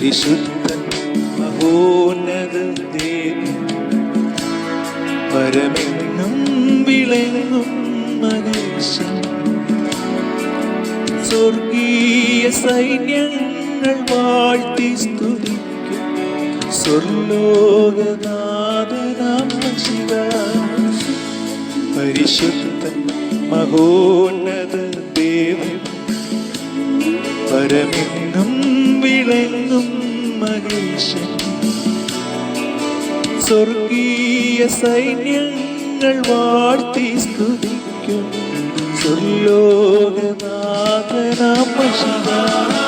പരിശുദ്ധൻ മഹോന്നത ദേവൻ പരമെന്നും വിളങ്ങും മനുഷ്യൻ സ്വർഗീയ സൈന്യങ്ങൾ വാഴ്ത്തി സ്തുതിക്കും സ്വർലോകനാഥനാം ശിവ പരിശുദ്ധൻ മഹോന്നത ദേവൻ പരമെന്നും വിളങ്ങും സ്വർഗീയ സൈന്യങ്ങൾ വാഴ്ത്തി സ്തുതിക്കും. സ്വർലോകനാഥനാം ശിവ.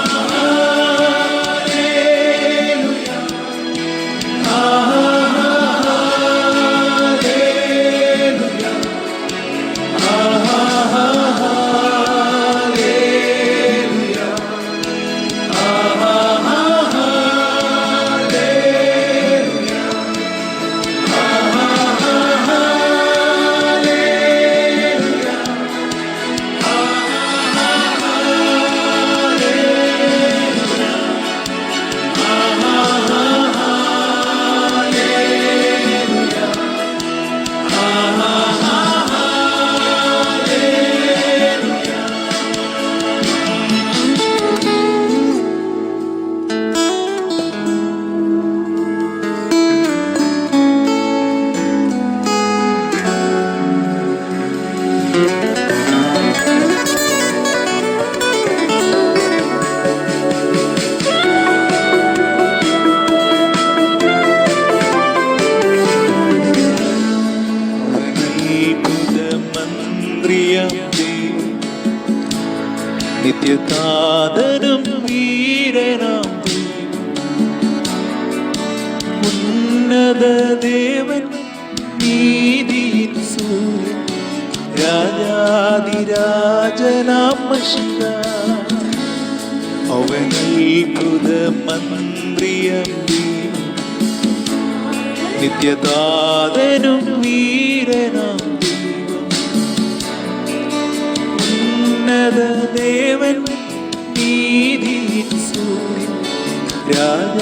നിത്യതാതനും വീരനാം ഉന്നത ദേവൻ നീതിയിൻ സൂര്യൻ രാജാതിരാജനാം മഷിക അവനൽകൃത മന്ത്രിയം നിത്യതാതനും വീരനാം ഉന്നത ദേവൻ നീതിയിൻ സൂര്യൻ രാജാതിരാജനാം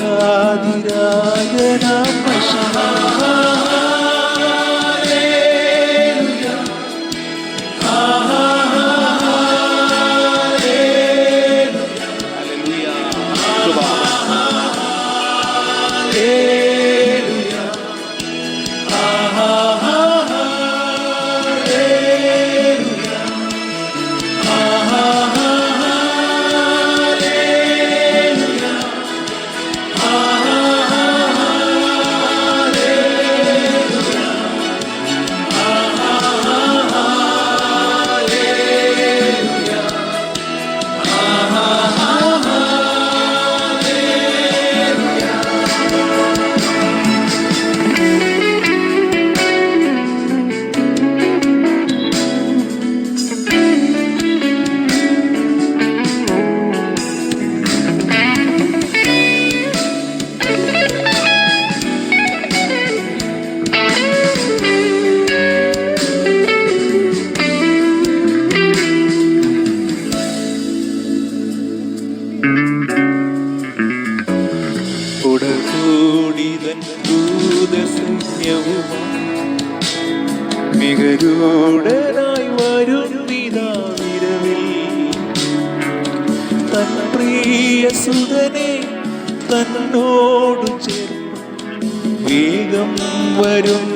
വരും തൻ പ്രിയ സുതനെ തന്നോട് വേഗം വരും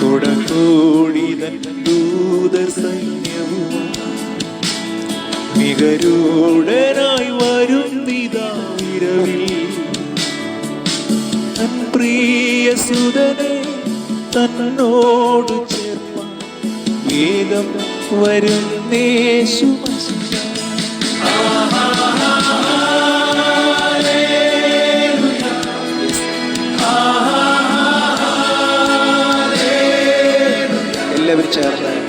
കുടകൂടിതൻ മികരൂടനായി വരുന്നിതാവിരവിൽ തൻ പ്രിയ സുതനെ തന്നോട് ചേർപ്പാൻ വേഗം വരുന്നേശു എല്ലാവരും ചേർന്ന്